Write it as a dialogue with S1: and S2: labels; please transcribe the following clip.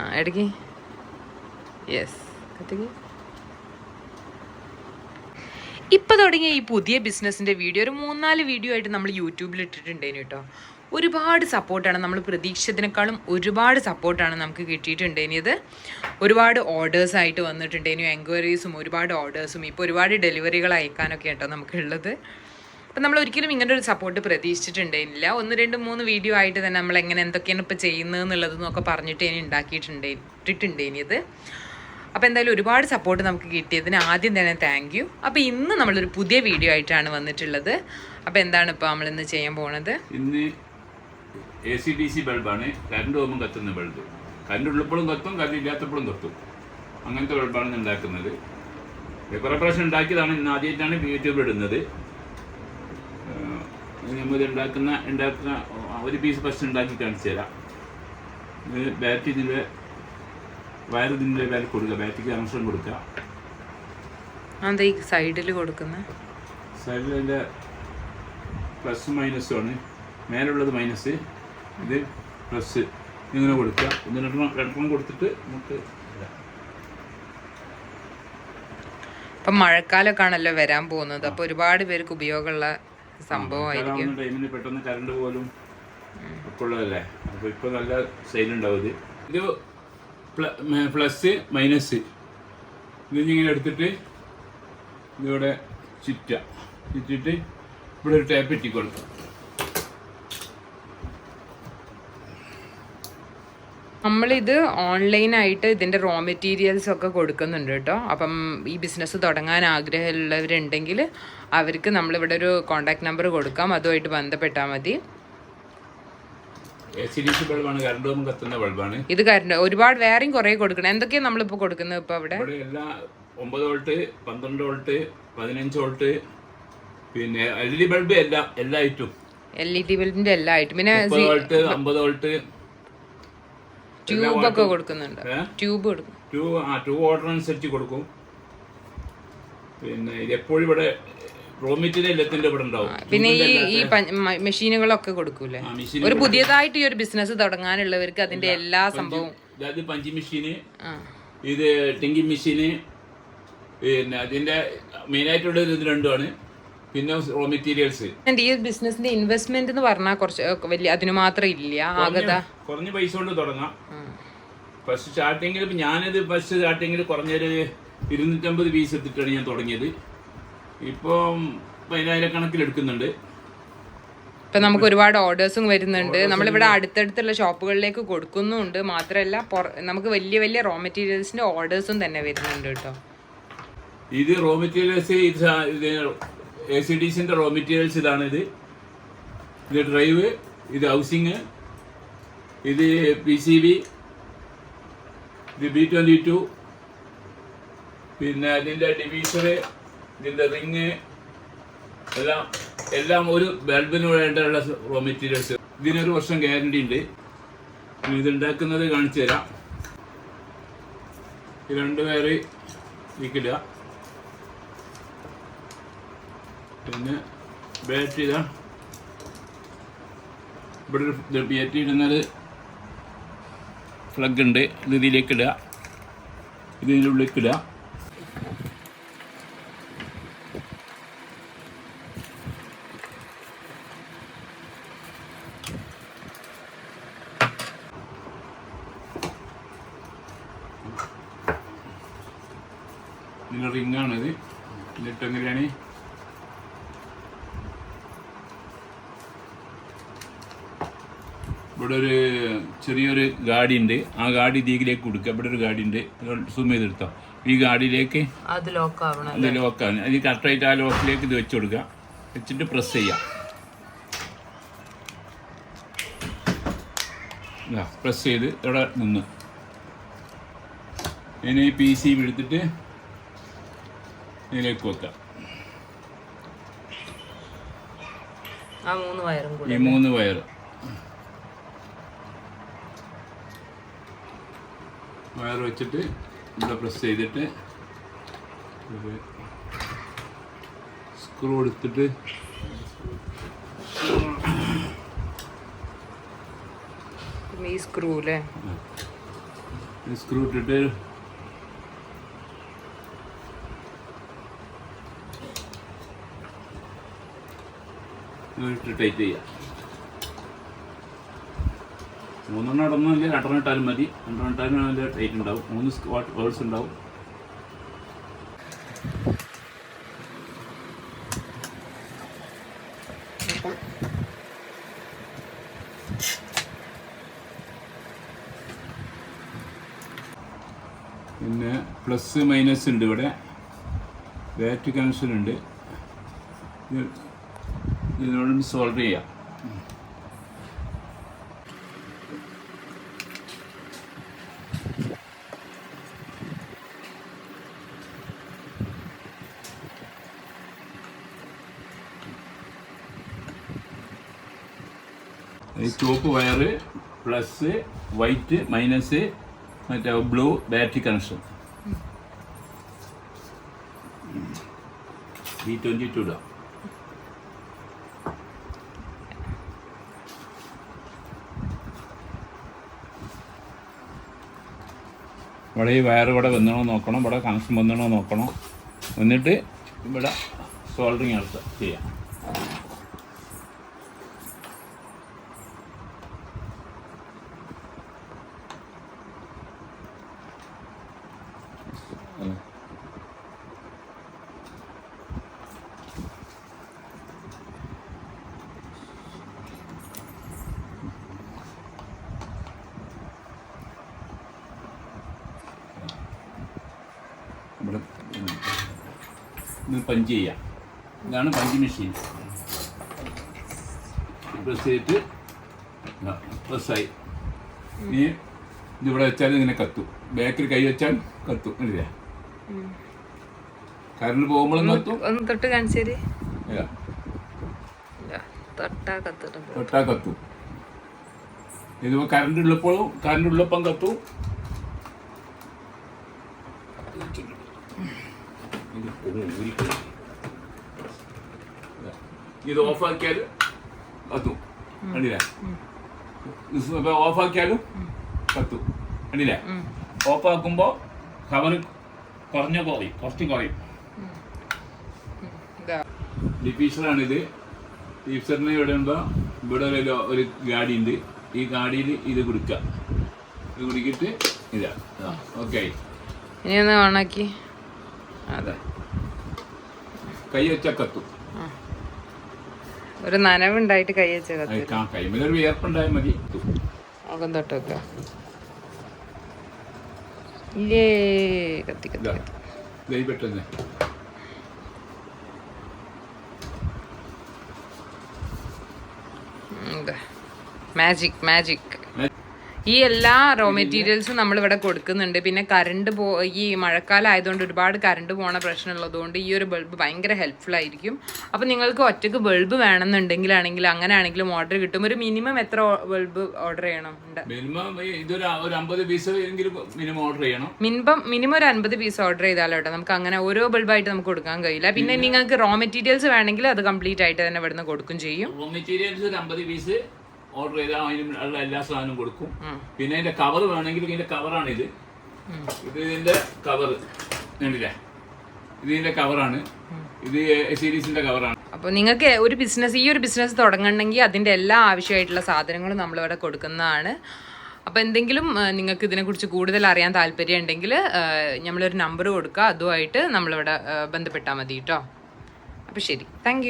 S1: ആ എടുക്കി യെസ് കത്തിക്ക്. ഇപ്പോൾ തുടങ്ങിയ ഈ പുതിയ ബിസിനസ്സിന്റെ വീഡിയോ ഒരു മൂന്നാൽ വീഡിയോ ആയിട്ട് നമ്മൾ യൂട്യൂബിൽ ഇട്ടിട്ടുണ്ടേനു കേട്ടോ ഒരുപാട് സപ്പോർട്ടാണ്. നമ്മൾ പ്രതീക്ഷിച്ചതിനേക്കാളും ഒരുപാട് സപ്പോർട്ടാണ് നമുക്ക് കിട്ടിയിട്ടുണ്ടേനിയത് ഒരുപാട് ഓർഡേഴ്സ് ആയിട്ട് വന്നിട്ടുണ്ടേനു എൻക്വയറീസും ഒരുപാട് ഓർഡേഴ്സും ഇപ്പോൾ ഒരുപാട് ഡെലിവറികൾ അയക്കാനൊക്കെ കേട്ടോ നമുക്കുള്ളത്. അപ്പം നമ്മൾ ഒരിക്കലും ഇങ്ങനെ ഒരു സപ്പോർട്ട് പ്രതീക്ഷിച്ചിട്ടുണ്ടായിരുന്നില്ല. ഒന്ന് രണ്ട് മൂന്ന് വീഡിയോ ആയിട്ട് തന്നെ നമ്മൾ എങ്ങനെ എന്തൊക്കെയാണ് ഇപ്പോൾ ചെയ്യുന്നത് എന്നുള്ളതെന്നൊക്കെ പറഞ്ഞിട്ട് ഇനി ഉണ്ടാക്കിയിട്ടുണ്ടേ അപ്പോൾ എന്തായാലും ഒരുപാട് സപ്പോർട്ട് നമുക്ക് കിട്ടിയതിന് ആദ്യം തന്നെ താങ്ക് യു അപ്പോൾ ഇന്ന് നമ്മളൊരു പുതിയ വീഡിയോ ആയിട്ടാണ് വന്നിട്ടുള്ളത്. അപ്പോൾ എന്താണ് ഇപ്പോൾ നമ്മൾ ഇന്ന് ചെയ്യാൻ പോണത്?
S2: ഇന്ന് എ സി ഡി സി ബൾബാണ് കറണ്ട് പോകുമ്പോൾ കത്തുന്ന ബൾബ് കറണ്ട് ഉള്ളപ്പോഴും കത്തും കറണ്ട് ഇല്ലാത്തപ്പോഴും കത്തും. അങ്ങനത്തെ ബൾബാണ് ഉണ്ടാക്കുന്നത്. പ്രാവശ്യം ഉണ്ടാക്കിയതാണ് ഇന്ന് ആദ്യമായിട്ടാണ് യൂട്യൂബിൽ ഇടുന്നത്. നമ്മൾ ഉണ്ടാക്കുന്ന ഉണ്ടാക്കുന്ന ഒരു പീസ് ഫസ്റ്റ് ഉണ്ടാക്കി കാണിച്ചു തരാം. ഇത് ബാറ്ററി ഇതിന്റെ വയർ ഇതിന്റെ ബാറ്റ് കൊടുക്കുക. ബാറ്റിക്ക് അംശം കൊടുക്കുക.
S1: അതെ ഈ സൈഡിൽ കൊടുക്കുന്ന?
S2: സൈഡിൽ അതിന്റെ പ്ലസ് മൈനസ് ആണ്. മേലുള്ളത് മൈനസ് ഇത് പ്ലസ് ഇങ്ങനെ കൊടുക്കുക. ഒന്ന് രണ്ടെണ്ണം രണ്ടെണ്ണം കൊടുത്തിട്ട് നമുക്ക്.
S1: ഇപ്പം മഴക്കാലമൊക്കെ ആണല്ലോ വരാൻ പോകുന്നത്. അപ്പോൾ ഒരുപാട് പേർക്ക് ഉപയോഗമുള്ള സംഭവമായിരിക്കും.
S2: ടൈമിന് പെട്ടെന്ന് കറണ്ട് പോലും ഒക്കെ ഉള്ളതല്ലേ അപ്പോൾ ഇപ്പോൾ നല്ല സെയിൽ ഉണ്ടാവും ഇത്. പ്ലസ് മൈനസ് ഇത് ഇങ്ങനെ എടുത്തിട്ട് ഇതിവിടെ ചുറ്റ ചുറ്റിട്ട് ഇവിടെ ഒരു ടാപ്പ് കൊടുക്കും
S1: നമ്മളിത് ഓൺലൈനായിട്ട് ഇതിന്റെ റോ മെറ്റീരിയൽസ് ഒക്കെ കൊടുക്കുന്നുണ്ട് കേട്ടോ. അപ്പം ഈ ബിസിനസ് തുടങ്ങാൻ ആഗ്രഹമുള്ളവരുണ്ടെങ്കിൽ അവർക്ക് നമ്മളിവിടെ ഒരു കോൺടാക്ട് നമ്പർ കൊടുക്കാം. അതുമായിട്ട് ബന്ധപ്പെട്ടാൽ മതി. ഇത് കറണ്ട് ഒരുപാട് വേറെയും കുറേ കൊടുക്കണം. എന്തൊക്കെയാണ് നമ്മളിപ്പോൾ കൊടുക്കുന്നത് ഇപ്പോൾ അവിടെ?
S2: ഒമ്പത് വോൾട്ട് പന്ത്രണ്ട് വോൾട്ട് പതിനഞ്ച് വോൾട്ട് പിന്നെ എൽ ഇ ഡി ബൾബ് എല്ലാ എല്ലാ ഐറ്റും
S1: എൽ ഇ ഡി ബൾബിന്റെ എല്ലാ ആയിട്ട് പിന്നെ
S2: വോൾട്ട് അമ്പത് വോൾട്ട്
S1: ട്യൂബ് ഒക്കെ കൊടുക്കുന്നുണ്ട്. ട്യൂബ് കൊടുക്കും.
S2: ട്യൂബ് ആ ട്യൂബ് ഓർഡർ അനുസരിച്ച് കൊടുക്കും. പിന്നെ ഇത് എപ്പോഴും ഇവിടെ റോ മെറ്റീരിയൽ എല്ലാത്തിന്റെ ഇവിടെ ഉണ്ടാവും.
S1: പിന്നെ ഈ ഈ മെഷീനുകളൊക്കെ കൊടുക്കൂലേ? ഒരു പുതിയതായിട്ട് ഈ ഒരു ബിസിനസ് തുടങ്ങാനുള്ളവർക്ക് അതിന്റെ എല്ലാ സംഭവവും
S2: അതായത് പഞ്ചി മെഷീന്. ഇത് ടിങ്കി മെഷീന്. പിന്നെ അതിന്റെ മെയിൻ ആയിട്ടുള്ള ഇത് രണ്ടുമാണ്. പിന്നെ റോ മെറ്റീരിയൽസ്
S1: ഈ ബിസിനസിന്റെ ഇൻവെസ്റ്റ്മെന്റ് എന്ന് പറഞ്ഞാൽ കുറച്ച് വലിയ അതിന് മാത്രം ഇല്ല ആകത.
S2: കുറഞ്ഞ പൈസ കൊണ്ട് തുടങ്ങാം. ഫസ്റ്റ് സ്റ്റാർട്ടിങ്ങിൽ ഇപ്പം ഞാനിത് ഫസ്റ്റ് സ്റ്റാർട്ടിങ്ങിൽ കുറഞ്ഞൊരു ഇരുന്നൂറ്റമ്പത് പീസ് എടുത്തിട്ടാണ് ഞാൻ തുടങ്ങിയത്. ഇപ്പം പതിനായിരക്കണക്കിൽ എടുക്കുന്നുണ്ട്.
S1: ഇപ്പൊ നമുക്ക് ഒരുപാട് ഓർഡേഴ്സും വരുന്നുണ്ട്. നമ്മളിവിടെ അടുത്തടുത്തുള്ള ഷോപ്പുകളിലേക്ക് കൊടുക്കുന്നുണ്ട്. മാത്രമല്ല നമുക്ക് വലിയ വലിയ റോ മെറ്റീരിയൽസിന്റെ ഓർഡേഴ്സും തന്നെ വരുന്നുണ്ട് കേട്ടോ.
S2: ഇത് raw materials A C D സിന്റെ റോ മെറ്റീരിയൽസ് ഇതാണ് ഇത്. ഡ്രൈവ് ഇത് ഹൗസിങ് ഇത് പി സി ബി ഇത് ബി ട്വന്റി ടു പിന്നെ ഇതിന്റെ ഡിവീസർ ഇതിന്റെ റിങ് എല്ലാം എല്ലാം ഒരു ബൾബിന് വേണ്ടിയുള്ള റോ മെറ്റീരിയൽസ് ഇതിനൊരു വർഷം ഗ്യാരണ്ടി ഉണ്ട്. ഇത് ഉണ്ടാക്കുന്നത് കാണിച്ചു തരാം രണ്ട് പേര് പിന്നെ ബാറ്ററി ഇതാ ഇവിടെ ഒരു ബാറ്ററി ഇടുന്നത് പ്ലഗ് ഉണ്ട്. ഇത് ഇതിലേക്ക് ഇടുക. ഇത് ഇതിന്റെ ഉള്ളിലേക്ക് ഇടുക. ഇതിന്റെ റിങ്ങാണിത് എന്നിട്ട് എങ്ങനെയാണ് ഇവിടെ ഒരു ചെറിയൊരു ഗാഡി ഉണ്ട് ആ ഗാഡി ഇതിലേക്ക് കൊടുക്കുക ഇവിടെ ഒരു ഗാഡി ഉണ്ട് സൂം ചെയ്തെടുത്തോ. ഈ ഗാഡിയിലേക്ക്
S1: അത് ലോക്ക് ആവണം
S2: അത് ലോക്കാണ് അത് കറക്റ്റായിട്ട് ആ ലോക്കിലേക്ക് ഇത് വെച്ച് കൊടുക്കുക വെച്ചിട്ട് പ്രസ് ചെയ്യാം. പ്രസ് ചെയ്ത് ഇവിടെ നിന്ന്. ഇനി പി സി എടുത്തിട്ട് ഇതിലേക്ക് വെക്കാം.
S1: വയറും
S2: ഈ മൂന്ന് വയർ വയർ വെച്ചിട്ട് ഇവിടെ പ്രസ് ചെയ്തിട്ട് സ്ക്രൂ എടുത്തിട്ട്
S1: ഈ സ്ക്രൂ അല്ലേ
S2: സ്ക്രൂ ഇട്ടിട്ട് ഇട്ട് ടൈറ്റ് ചെയ്യാം. മൂന്നെണ്ണം ഇടണമെങ്കിൽ രണ്ടെണ്ണം ഇട്ടാലും മതി. രണ്ടെണ്ണം ഇട്ടാലും നല്ല ടൈറ്റ് ഉണ്ടാവും. മൂന്ന് വേർഡ്സ് ഉണ്ടാവും. പിന്നെ പ്ലസ് മൈനസ് ഉണ്ട് ഇവിടെ. ബാറ്റ് കണക്ഷൻ ഉണ്ട്. ഇത് ഇതിനോട് സോൾവ് ചെയ്യാം. ഈ ചുവപ്പ് വയറ് പ്ലസ് വൈറ്റ് മൈനസ് മറ്റേ blue battery connection B twenty two. ഇവിടെ ഈ വയർ ഇവിടെ വന്നണോ നോക്കണം ഇവിടെ കണക്ഷൻ വന്നണോ നോക്കണം. എന്നിട്ട് ഇവിടെ സോൾഡറിങ് നടത്തുക ചെയ്യാം. പഞ്ച് ചെയ്യാം. ഇതാണ് പഞ്ച് മെഷീൻ പ്രസ് ചെയ്തിട്ട് പ്രസ്സായി ഇനി ഇതിവിടെ വെച്ചാൽ ഇങ്ങനെ കത്തും. ബാക്കിൽ കൈ വെച്ചാൽ കത്തും. ഇല്ല? കറണ്ട് പോകുമ്പോഴും കത്തും.
S1: ഒന്ന് തൊട്ട് കാണിച്ചേര്. തൊട്ടാ കത്തിട്ടുണ്ട്.
S2: തൊട്ടാ കത്തും. ഇത് കറണ്ട് ഉള്ളപ്പോഴും കറണ്ട് ഉള്ളപ്പം കത്തും ഇത് പോകും, ഒരിക്കലും. ഇത് ഓഫാക്കിയാൽ കത്തും കണ്ടില്ലേ ഇത് ഓഫാക്കിയാലും കത്തും കണ്ടില്ലേ ഓഫാക്കുമ്പോൾ കവർ കുറഞ്ഞ കുറയും കുറച്ച് കുറയും ഡിഫീസറാണിത് ഡിഫീസറിന് ഇവിടെ ഉണ്ടോ ഇവിടെ ഒരു ഒരു ഗാഡി ഉണ്ട് ഈ ഗാഡിയിൽ ഇത് കുടിക്കുക ഇത് കുടിക്കിട്ട് ഇതാ. ഓക്കെ.
S1: ഇനി ഒന്ന് ഓണാക്കി.
S2: അതെ. കൈ വെച്ചാൽ കത്തും.
S1: ഒരു നനവുണ്ടായിട്ട് കൈ തൊട്ട് വെക്ക ഇല്ലേ കത്തി കത്തി കത്തി.
S2: ഇതായി
S1: മാജിക് മാജിക് ഈ എല്ലാ റോ മെറ്റീരിയൽസും നമ്മൾ ഇവിടെ കൊടുക്കുന്നുണ്ട്. പിന്നെ കറണ്ട് പോ ഈ മഴക്കാലം ആയതുകൊണ്ട് ഒരുപാട് കറണ്ട് പോണ പ്രശ്നമുള്ളതുകൊണ്ട് ഈ ഒരു ബൾബ് ഭയങ്കര ഹെൽപ്ഫുൾ ആയിരിക്കും. അപ്പം നിങ്ങൾക്ക് ഒറ്റയ്ക്ക് ബൾബ് വേണമെന്നുണ്ടെങ്കിലാണെങ്കിൽ അങ്ങനെ ആണെങ്കിലും ഓർഡർ കിട്ടും. ഒരു മിനിമം എത്ര ബൾബ് ഓർഡർ ചെയ്യണം? മിനിമം
S2: മിനിമം ഇതൊരു ഒരു അമ്പത് പീസ് മിനിമം ഓർഡർ ചെയ്യണം.
S1: മിനിമം മിനിമം ഒരു അൻപത് പീസ് ഓർഡർ ചെയ്താലോ കേട്ടോ നമുക്ക് അങ്ങനെ ഓരോ ബൾബായിട്ട് നമുക്ക് കൊടുക്കാൻ കഴിയില്ല. പിന്നെ നിങ്ങൾക്ക് റോ മെറ്റീരിയൽസ് വേണമെങ്കിൽ അത് കംപ്ലീറ്റ് ആയിട്ട് തന്നെ ഇവിടുന്ന് കൊടുക്കും ചെയ്യും.
S2: റോ മെറ്റീരിയൽസ് ഒരു അമ്പത് പീസ് ഓർഡർ ചെയ്താൽ അതിനുള്ള എല്ലാ സാധനവും കൊടുക്കും. പിന്നെ അതിന്റെ കവർ വേണമെങ്കിൽ ഇതിന്റെ കവറാണ് ഇത്. ഇത് ഇതിന്റെ കവർ കണ്ടില്ലേ? ഇത് ഇതിന്റെ കവറാണ് ഇത് സീരീസിന്റെ കവറാണ്
S1: അപ്പോൾ നിങ്ങൾക്ക് ഒരു ബിസിനസ് ഈ ഒരു ബിസിനസ് തുടങ്ങണമെങ്കിൽ അതിന്റെ എല്ലാ ആവശ്യമായിട്ടുള്ള സാധനങ്ങളും നമ്മളിവിടെ കൊടുക്കുന്നതാണ്. അപ്പോൾ എന്തെങ്കിലും നിങ്ങൾക്ക് ഇതിനെക്കുറിച്ച് കൂടുതൽ അറിയാൻ താല്പര്യം ഉണ്ടെങ്കിൽ നമ്മളൊരു നമ്പർ കൊടുക്കുക. അതുമായിട്ട് നമ്മളിവിടെ ബന്ധപ്പെട്ടാൽ മതി കേട്ടോ. അപ്പോൾ ശരി. താങ്ക്